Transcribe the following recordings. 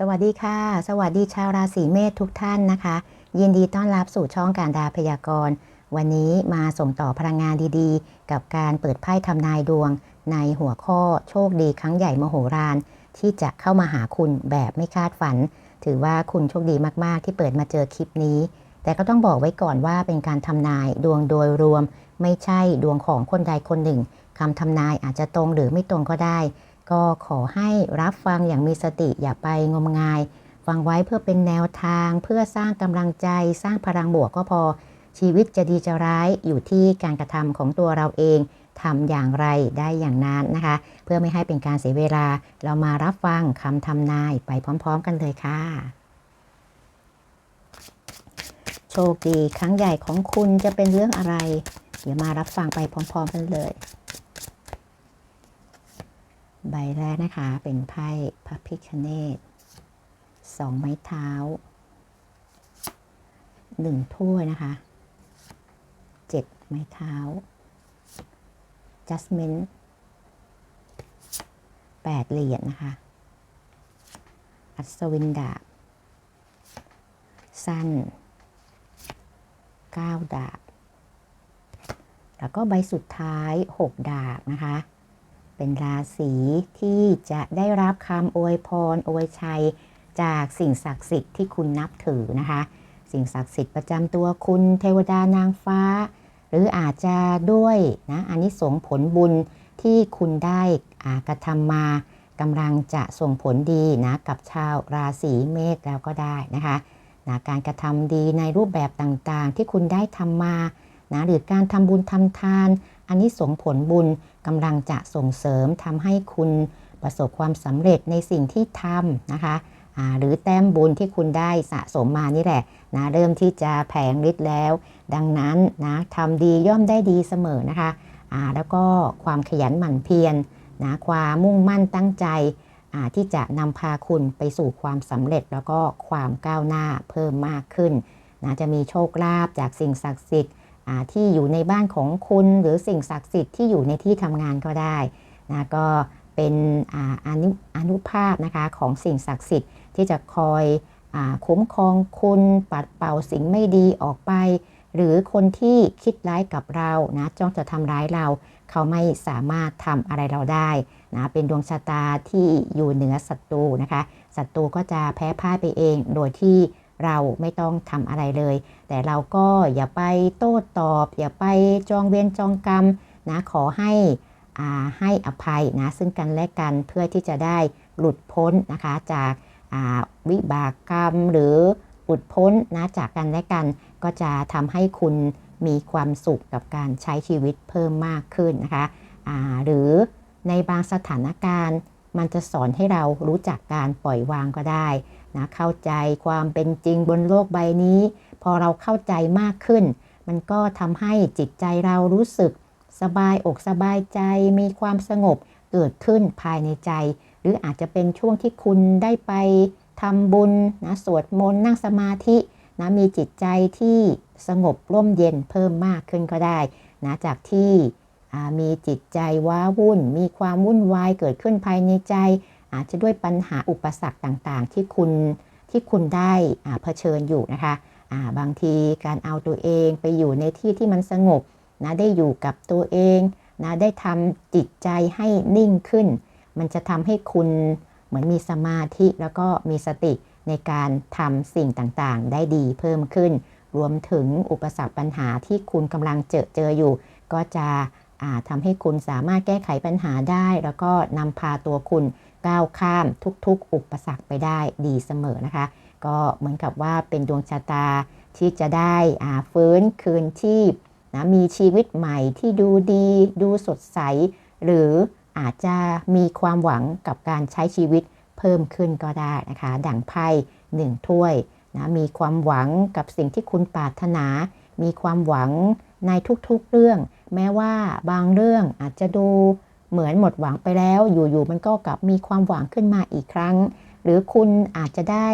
สวัสดีค่ะ สวัสดีชาวราศีเมษทุกท่านนะคะ ยินดีต้อนรับสู่ช่องการดาพยากรณ์ วันนี้มาส่งต่อพลังงานดีๆ กับการเปิดไพ่ทำนายดวง ในหัวข้อโชคดีครั้งใหญ่มโหฬารที่จะเข้ามาหาคุณแบบไม่คาดฝัน ถือว่าคุณโชคดีมากๆ ที่เปิดมาเจอคลิปนี้ แต่ก็ต้องบอกไว้ก่อนว่าเป็นการทำนายดวงโดยรวม ไม่ใช่ดวงของคนใดคนหนึ่งคำทำนายอาจจะตรงหรือไม่ตรงก็ได้ ก็ขอให้รับฟังอย่างมีสติอย่าไปงมงาย ฟังไว้เพื่อเป็นแนวทาง เพื่อสร้างกำลังใจ สร้างพลังบวกก็พอ ชีวิตจะดีจะร้ายอยู่ที่การกระทำของตัวเราเองทำอย่างไรได้อย่างนั้นนะคะ เพื่อไม่ให้เป็นการเสียเวลา เรามารับฟังคำทำนายไปพร้อม ๆ กันเลยค่ะ โชคดีครั้งใหญ่ของคุณจะเป็นเรื่องอะไร เดี๋ยวมารับฟังไปพร้อม ๆ กันเลย ใบแรกนะคะ เป็นไพ่พระพิคเนตสองไม้เท้าหนึ่งถ้วยนะคะเจ็ดไม้เท้า judgment แปดเหรียญนะคะ อัศวินดาบ สั้นเก้าดาบ แล้วก็ใบสุดท้ายหกดาบนะคะ เป็นราศีที่จะได้รับคำอวยพรอวยชัย จากสิ่งศักดิ์สิทธิ์ที่คุณนับถือนะคะ สิ่งศักดิ์สิทธิ์ประจำตัวคุณเทวดานางฟ้า หรืออาจจะด้วยนะอานิสงส์ผลบุญที่คุณได้กระทำมากำลังจะส่งผลดีนะกับชาวราศีเมษแล้วก็ได้นะคะนะการกระทำดีในรูปแบบต่างๆ ที่คุณได้ทำมานะหรือการทำบุญทำทาน อันนี้ส่งผลบุญกำลังจะส่งเสริมทำให้คุณประสบความสำเร็จในสิ่งที่ทำนะคะหรือแต้มบุญที่คุณได้สะสมมานี่แหละนะเริ่มที่จะแผงฤทธิ์แล้ว ดังนั้นนะทำดีย่อมได้ดีเสมอนะคะแล้วก็ความขยันหมั่นเพียรนะความมุ่งมั่นตั้งใจที่จะนำพาคุณไปสู่ความสำเร็จแล้วก็ความก้าวหน้าเพิ่มมากขึ้นนะจะมีโชคลาภจากสิ่งศักดิ์สิทธิ์ ที่อยู่ในบ้านของคุณหรือสิ่งศักดิ์สิทธิ์ที่อยู่ในที่ทำงานก็ได้นะก็เป็นอนุอนุภาพนะคะของสิ่งศักดิ์สิทธิ์ที่จะคอยอคุ้มครองคุณปัดเป่าสิ่งไม่ดีออกไป หรือคนที่คิดร้ายกับเรานะจ้องจะทำร้ายเรา เขาไม่สามารถทำอะไรเราได้นะเป็นดวงชะตาที่อยู่เหนือศัตรูนะคะศัตรูก็จะแพ้พ่ายไปเองโดยที่ เราไม่ต้องทำอะไรเลย แต่เราก็อย่าไปโต้ตอบ อย่าไปจองเวรจองกรรมนะขอให้ให้อภัยนะซึ่งกันและกันเพื่อที่จะได้หลุดพ้นนะคะจากวิบากกรรมหรือหลุดพ้นนะจากกันและกัน ก็จะทำให้คุณมีความสุขกับการใช้ชีวิตเพิ่มมากขึ้นนะคะหรือในบางสถานการณ์ มันจะสอนให้เรารู้จักการปล่อยวางก็ได้ นะเข้าใจความเป็นจริงบนโลกใบนี้ พอเราเข้าใจมากขึ้น มันก็ทำให้จิตใจเรารู้สึก สบายอกสบายใจ มีความสงบเกิดขึ้นภายในใจ หรืออาจจะเป็นช่วงที่คุณได้ไปทำบุญนะสวดมนต์นั่งสมาธินะมีจิตใจที่สงบร่มเย็นเพิ่มมากขึ้นก็ได้นะจากที่มีจิตใจว้าวุ่น มีความวุ่นวายเกิดขึ้นภายในใจ อาจจะด้วยปัญหาอุปสรรคต่างๆ ที่คุณที่คุณได้เผชิญอยู่นะคะบางทีการเอาตัวเองไปอยู่ในที่ที่มันสงบนะได้อยู่กับตัวเองนะได้ทำจิตใจให้นิ่งขึ้น มันจะทำให้คุณเหมือนมีสมาธิแล้วก็มีสติในการทำสิ่งต่างๆ ได้ดีเพิ่มขึ้น รวมถึงอุปสรรคปัญหาที่คุณกำลังเจอเจออยู่ ก็จะ ทำให้คุณสามารถแก้ไขปัญหาได้ แล้วก็นำพาตัวคุณก้าวข้ามทุกๆ อุปสรรคไปได้ดีเสมอนะคะ ก็เหมือนกับว่าเป็นดวงชะตาที่จะได้ฟื้นคืนชีพนะมีชีวิตใหม่ที่ดูดีดูสดใส หรืออาจจะมีความหวังกับการใช้ชีวิตเพิ่มขึ้นก็ได้นะคะ ดั่งไพ่หนึ่งถ้วยนะมีความหวังกับสิ่งที่คุณปรารถนา มีความหวังในทุกๆเรื่อง แม้ว่าบางเรื่องอาจจะดูเหมือนหมดหวังไปแล้ว อยู่ๆมันก็กลับมีความหวังขึ้นมาอีกครั้ง หรือคุณอาจจะได้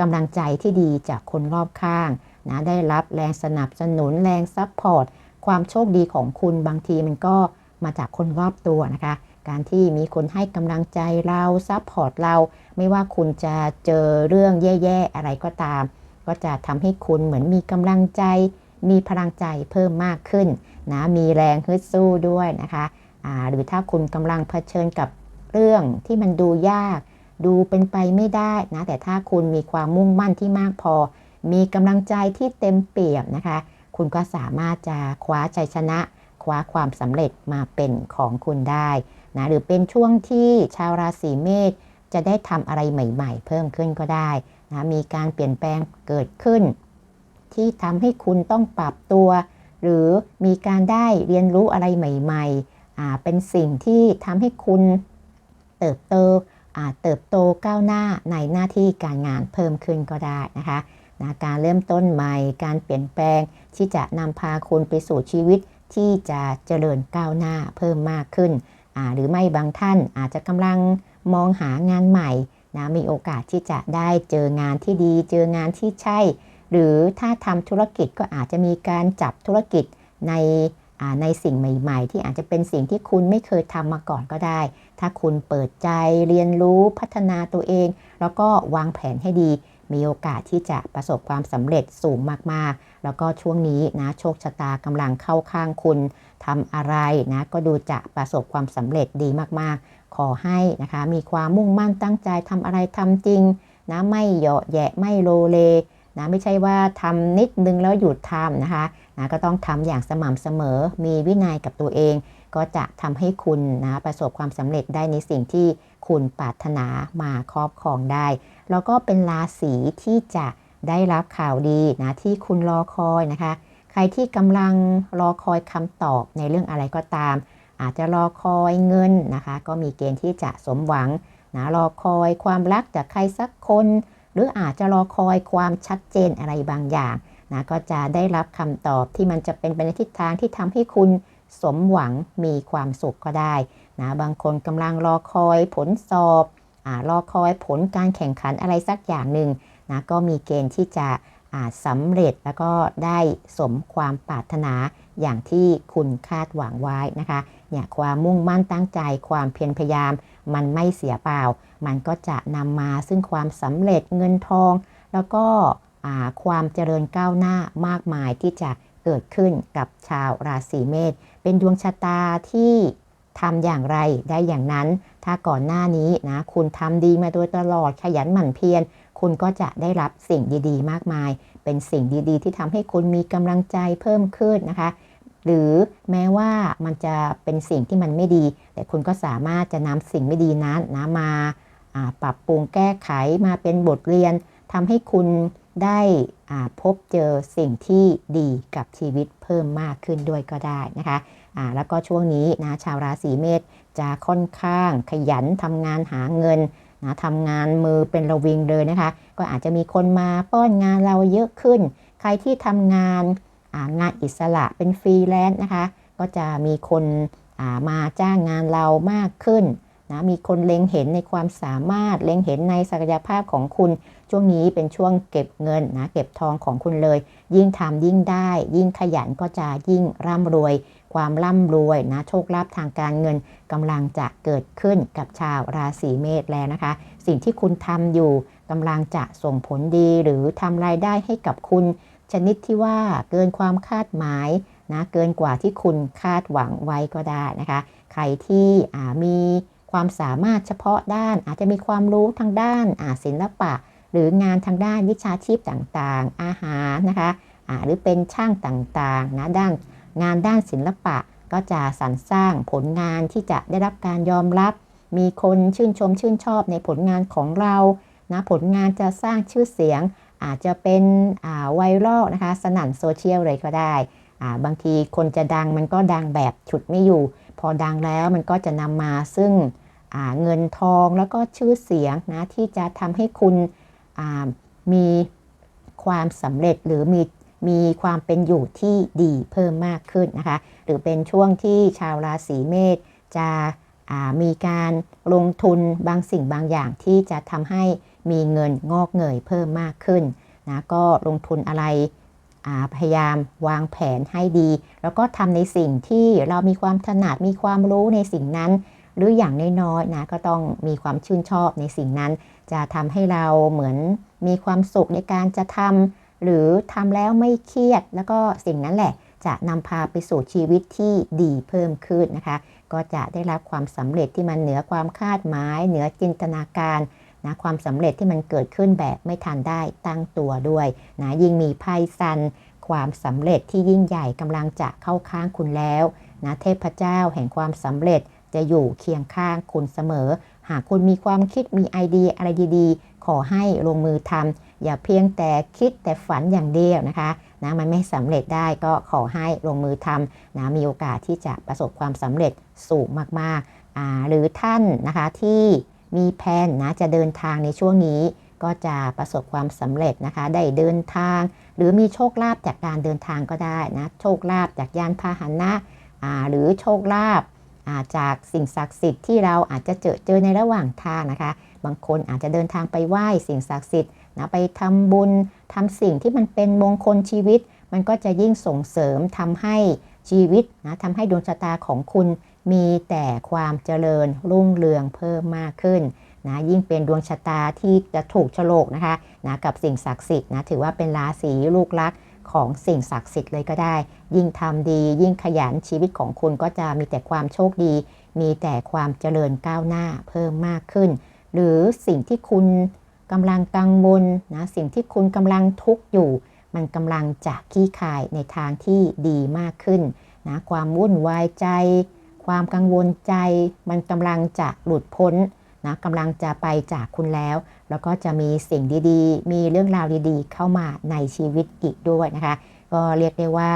กำลังใจที่ดีจากคนรอบข้างนะได้รับแรงสนับสนุนแรงซัพพอร์ตความโชคดีของคุณบางทีมันก็มาจากคนรอบตัวนะคะ การที่มีคนให้กำลังใจเราซัพพอร์ตเรา ไม่ว่าคุณจะเจอเรื่องแย่ๆ อะไรก็ตาม ก็จะทำให้คุณเหมือนมีกำลังใจ มีพลังใจเพิ่มมากขึ้น นะมีแรงฮึดสู้ด้วยนะคะหรือถ้าคุณกำลังเผชิญกับเรื่องที่มันดูยาก ดูเป็นไปไม่ได้นะแต่ถ้าคุณมีความมุ่งมั่นที่มากพอ มีกำลังใจที่เต็มเปี่ยมนะคะ คุณก็สามารถจะคว้าชัยชนะคว้าความสำเร็จมาเป็นของคุณได้นะหรือเป็นช่วงที่ชาวราศีเมษจะได้ทำอะไรใหม่ ๆ เพิ่มขึ้นก็ได้นะมีการเปลี่ยนแปลงเกิดขึ้น ที่ทำให้คุณต้องปรับตัว หรือมีการได้เรียนรู้อะไรใหม่ๆ เป็นสิ่งที่ทำให้คุณเติบโตเติบโตก้าวหน้าในหน้าที่การงานเพิ่มขึ้นก็ได้นะคะนะการเริ่มต้นใหม่ การเปลี่ยนแปลงที่จะนำพาคุณไปสู่ชีวิตที่จะเจริญก้าวหน้าเพิ่มมากขึ้น หรือไม่บางท่านอาจจะกำลังมองหางานใหม่นะมีโอกาสที่จะได้เจองานที่ดี เจองานที่ใช่ หรือถ้าทำธุรกิจก็อาจจะมีการจับธุรกิจในในสิ่งใหม่ ๆ ที่อาจจะเป็นสิ่งที่คุณไม่เคยทำมาก่อนก็ได้ ถ้าคุณเปิดใจเรียนรู้พัฒนาตัวเอง แล้วก็วางแผนให้ดี มีโอกาสที่จะประสบความสำเร็จสูงมากๆ แล้วก็ช่วงนี้นะโชคชะตากำลังเข้าข้างคุณทำอะไรนะก็ดูจะประสบความสำเร็จดีมากๆ ขอให้นะคะมีความมุ่งมั่นตั้งใจทำอะไรทำจริงนะไม่เหยาะแยะไม่โลเล นะไม่ใช่ว่าทำนิดนึงแล้วหยุดทำนะคะนะก็ต้องทำอย่างสม่ำเสมอ มีวินัยกับตัวเอง ก็จะทำให้คุณนะประสบความสำเร็จได้ในสิ่งที่คุณปรารถนามาครอบครองได้ แล้วก็เป็นราศีที่จะได้รับข่าวดีนะที่คุณรอคอยนะคะ ใครที่กำลังรอคอยคำตอบในเรื่องอะไรก็ตาม อาจจะรอคอยเงินนะคะ ก็มีเกณฑ์ที่จะสมหวังนะรอคอยความรักจากใครสักคน หรืออาจจะรอคอยความชัดเจนอะไรบางอย่างนะก็จะได้รับคำตอบที่มันจะเป็นไปในทิศทางที่ทำให้คุณสมหวังมีความสุขก็ได้นะบางคนกำลังรอคอยผลสอบอรอคอยผลการแข่งขันอะไรสักอย่างหนึ่งนะก็มีเกณฑ์ที่จะ สำเร็จแล้วก็ได้สมความปรารถนาอย่างที่คุณคาดหวังไว้นะคะเนี่ยความมุ่งมั่นตั้งใจความเพียรพยายาม มันไม่เสียเปล่า มันก็จะนำมาซึ่งความสำเร็จเงินทอง แล้วก็ความเจริญก้าวหน้ามากมายที่จะเกิดขึ้นกับชาวราศีเมษเป็นดวงชะตาที่ทำอย่างไรได้อย่างนั้น ถ้าก่อนหน้านี้นะคุณทำดีมาโดยตลอดขยันหมั่นเพียร คุณก็จะได้รับสิ่งดีๆ มากมาย เป็นสิ่งดีๆ ที่ทำให้คุณมีกำลังใจเพิ่มขึ้นนะคะ หรือแม้ว่ามันจะเป็นสิ่งที่มันไม่ดี แต่คุณก็สามารถจะนำสิ่งไม่ดีนั้นนะมาปรับปรุงแก้ไขมาเป็นบทเรียนทำให้คุณได้พบเจอสิ่งที่ดีกับชีวิตเพิ่มมากขึ้นด้วยก็ได้นะคะะแล้วก็ช่วงนี้นะชาวราศีเมษจะค่อนข้างขยันทำงานหาเงิน นะทำงานมือเป็นระวิงเลยนะคะ ก็อาจจะมีคนมาป้อนงานเราเยอะขึ้น ใครที่ทำงานงานอิสระเป็นฟรีแลนซ์นะคะ ก็จะมีคนมาจ้างงานเรามากขึ้นนะมีคนเล็งเห็นในความสามารถ เล็งเห็นในศักยภาพของคุณ ช่วงนี้เป็นช่วงเก็บเงินนะเก็บทองของคุณเลย ยิ่งทำยิ่งได้ ยิ่งขยันก็จะยิ่งร่ำรวย ความร่ำรวยนะโชคลาภทางการเงินกำลังจะเกิดขึ้นกับชาวราศีเมษแล้วนะคะ สิ่งที่คุณทำอยู่กำลังจะส่งผลดีหรือทำรายได้ให้กับคุณ ชนิดที่ว่าเกินความคาดหมายนะเกินกว่าที่คุณคาดหวังไว้ก็ได้นะคะ ใครที่มีความสามารถเฉพาะด้านอาจจะมีความรู้ทางด้านศิลปะ หรืองานทางด้านวิชาชีพต่างๆ อาหารนะคะะหรือเป็นช่างต่างๆนะด้าน งานด้านศิลปะก็จะสรรสร้างผลงานที่จะได้รับการยอมรับ มีคนชื่นชมชื่นชอบในผลงานของเรานะผลงานจะสร้างชื่อเสียง อาจจะเป็นไวรัลนะคะสนั่นโซเชียลเลยก็ได้ บางทีคนจะดังมันก็ดังแบบฉุดไม่อยู่ พอดังแล้วมันก็จะนำมาซึ่งเงินทองแล้วก็ชื่อเสียงนะที่จะทำให้คุณมีความสำเร็จหรือมี มีความเป็นอยู่ที่ดีเพิ่มมากขึ้นนะคะ หรือเป็นช่วงที่ชาวราศีเมษจะมีการลงทุนบางสิ่งบางอย่างที่จะทำให้มีเงินงอกเงยเพิ่มมากขึ้นนะก็ลงทุนอะไรพยายามวางแผนให้ดี แล้วก็ทำในสิ่งที่เรามีความถนัดมีความรู้ในสิ่งนั้น หรืออย่างน้อยๆนะก็ต้องมีความชื่นชอบในสิ่งนั้น จะทำให้เราเหมือนมีความสุขในการจะทำ หรือทำแล้วไม่เครียด แล้วก็สิ่งนั้นแหละ จะนำพาไปสู่ชีวิตที่ดีเพิ่มขึ้นนะคะ ก็จะได้รับความสำเร็จที่มันเหนือความคาดหมาย เหนือจินตนาการนะความสำเร็จที่มันเกิดขึ้นแบบไม่ทันได้ตั้งตัวด้วยนะยิ่งมีไพ่ซัน ความสำเร็จที่ยิ่งใหญ่กำลังจะเข้าข้างคุณแล้วนะเทพเจ้าแห่งความสำเร็จจะอยู่เคียงข้างคุณเสมอ หากคุณมีความคิดมีไอเดียอะไรดีๆ ขอให้ลงมือทำ อย่าเพียงแต่คิดแต่ฝันอย่างเดียวนะคะนะมันไม่สำเร็จได้ก็ขอให้ลงมือทำนะมีโอกาสที่จะประสบความสำเร็จสูงมากๆ หรือท่านนะคะที่มีแผนนะจะเดินทางในช่วงนี้ก็จะประสบความสำเร็จนะคะ ได้เดินทาง หรือมีโชคลาภจากการเดินทางก็ได้นะโชคลาภจากยานพาหนะหรือโชคลาภจากสิ่งศักดิ์สิทธิ์ที่เราอาจจะเจอเจอในระหว่างทางนะคะ บางคนอาจจะเดินทางไปไหว้สิ่งศักดิ์สิทธิ์ นะไปทำบุญทำสิ่งที่มันเป็นมงคลชีวิต มันก็จะยิ่งส่งเสริมทำให้ชีวิตนะทำให้ดวงชะตาของคุณมีแต่ความเจริญรุ่งเรืองเพิ่มมากขึ้นนะยิ่งเป็นดวงชะตาที่จะถูกโฉลกนะคะนะกับสิ่งศักดิ์สิทธิ์นะถือว่าเป็นราศีลูกรักของสิ่งศักดิ์สิทธิ์เลยก็ได้ ยิ่งทำดี ยิ่งขยันชีวิตของคุณก็จะมีแต่ความโชคดี มีแต่ความเจริญก้าวหน้าเพิ่มมากขึ้น หรือสิ่งที่คุณ กำลังกังวลนะสิ่งที่คุณกำลังทุกข์อยู่ มันกำลังจะขี้คายในทางที่ดีมากขึ้นนะความวุ่นวายใจ ความกังวลใจ มันกำลังจะหลุดพ้นนะกำลังจะไปจากคุณแล้ว แล้วก็จะมีสิ่งดีๆ มีเรื่องราวดีๆ เข้ามาในชีวิตอีกด้วยนะคะ ก็เรียกได้ว่า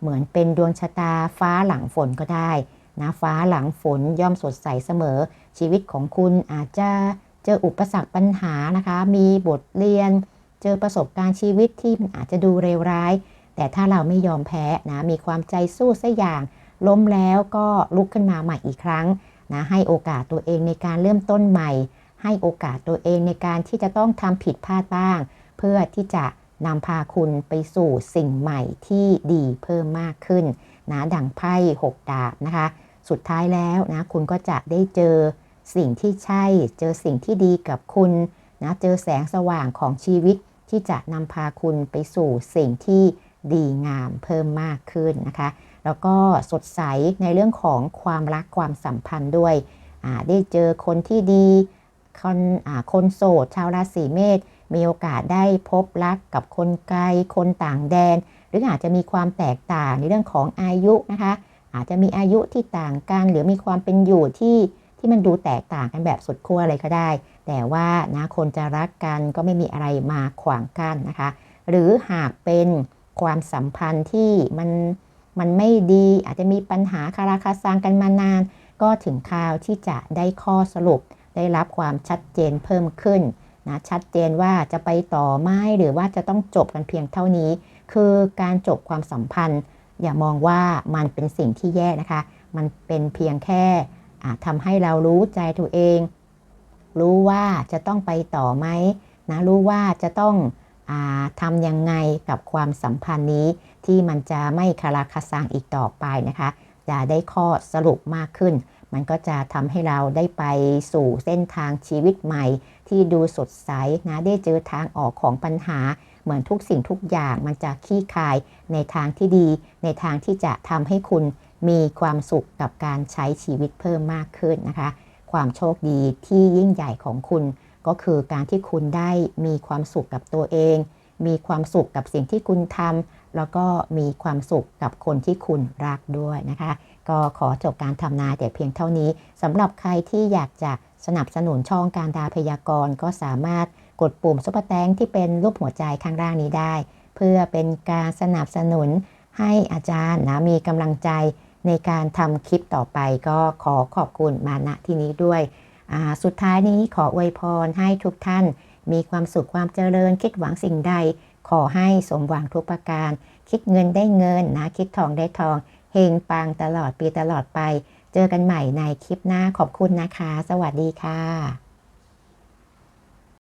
เหมือนเป็นดวงชะตาฟ้าหลังฝนก็ได้นะฟ้าหลังฝนย่อมสดใสเสมอ ชีวิตของคุณอาจจะ เจออุปสรรคปัญหานะคะ มีบทเรียน เจอประสบการณ์ชีวิตที่มันอาจจะดูเลวร้าย แต่ถ้าเราไม่ยอมแพ้นะมีความใจสู้สัอย่าง ล้มแล้วก็ลุกขึ้นมาใหม่อีกครั้งนะให้โอกาสตัวเองในการเริ่มต้นใหม่ ให้โอกาสตัวเองในการที่จะต้องทำผิดพลาดบ้าง เพื่อที่จะนำพาคุณไปสู่สิ่งใหม่ที่ดีเพิ่มมากขึ้นนะดังไพ่หกดาบนะคะ สุดท้ายแล้วนะคุณก็จะได้เจอ สิ่งที่ใช่ เจอสิ่งที่ดีกับคุณนะเจอแสงสว่างของชีวิตที่จะนำพาคุณไปสู่สิ่งที่ดีงามเพิ่มมากขึ้นนะคะ แล้วก็สดใสในเรื่องของความรักความสัมพันธ์ด้วย ได้เจอคนที่ดีคนคนโสดชาวราศีเมษมีโอกาสได้พบรักกับคนไกล คนต่างแดน หรืออาจจะมีความแตกต่างในเรื่องของอายุนะคะ อาจจะมีอายุที่ต่างกัน หรือมีความเป็นอยู่ที่ ที่มันดูแตกต่างกันแบบสุดขั้วอะไรก็ได้ แต่ว่านะคนจะรักกันก็ไม่มีอะไรมาขวางกั้นนะคะ หรือหากเป็นความสัมพันธ์ที่มันมันไม่ดีอาจจะมีปัญหาคาราคาซังกันมานาน ก็ถึงคราวที่จะได้ข้อสรุป ได้รับความชัดเจนเพิ่มขึ้นนะชัดเจนว่าจะไปต่อไหมหรือว่าจะต้องจบกันเพียงเท่านี้ คือการจบความสัมพันธ์ อย่ามองว่ามันเป็นสิ่งที่แย่นะคะ มันเป็นเพียงแค่ ทำให้เรารู้ใจตัวเอง รู้ว่าจะต้องไปต่อไหมนะรู้ว่าจะต้องทำยังไงกับความสัมพันธ์นี้ที่มันจะไม่คาราคาซังอีกต่อไปนะคะ จะได้ข้อสรุปมากขึ้น มันก็จะทำให้เราได้ไปสู่เส้นทางชีวิตใหม่ ที่ดูสดใสนะได้เจอทางออกของปัญหาเหมือนทุกสิ่งทุกอย่างมันจะขี้คายในทางที่ดี ในทางที่จะทำให้คุณ มีความสุขกับการใช้ชีวิตเพิ่มมากขึ้นนะคะ ความโชคดีที่ยิ่งใหญ่ของคุณ ก็คือการที่คุณได้มีความสุขกับตัวเอง มีความสุขกับสิ่งที่คุณทำแล้วก็มีความสุขกับคนที่คุณรักด้วยนะคะ ก็ขอจบการทำนายแต่เพียงเท่านี้สำหรับใครที่อยากจะสนับสนุนช่องการดาพยากรณ์ก็สามารถกดปุ่มซุปเปอร์แตงที่เป็นรูปหัวใจข้างล่างนี้ได้ เพื่อเป็นการสนับสนุนให้อาจารย์นะมีกำลังใจ ในการทำคลิปต่อไปก็ขอขอบคุณมาณที่นี้ด้วย สุดท้ายนี้ขออวยพรให้ทุกท่าน มีความสุขความเจริญคิดหวังสิ่งใด ขอให้สมหวังทุกประการ คิดเงินได้เงินนะคิดทองได้ทองเฮงปังตลอดปีตลอดไป เจอกันใหม่ในคลิปหน้าขอบคุณนะคะ สวัสดีค่ะ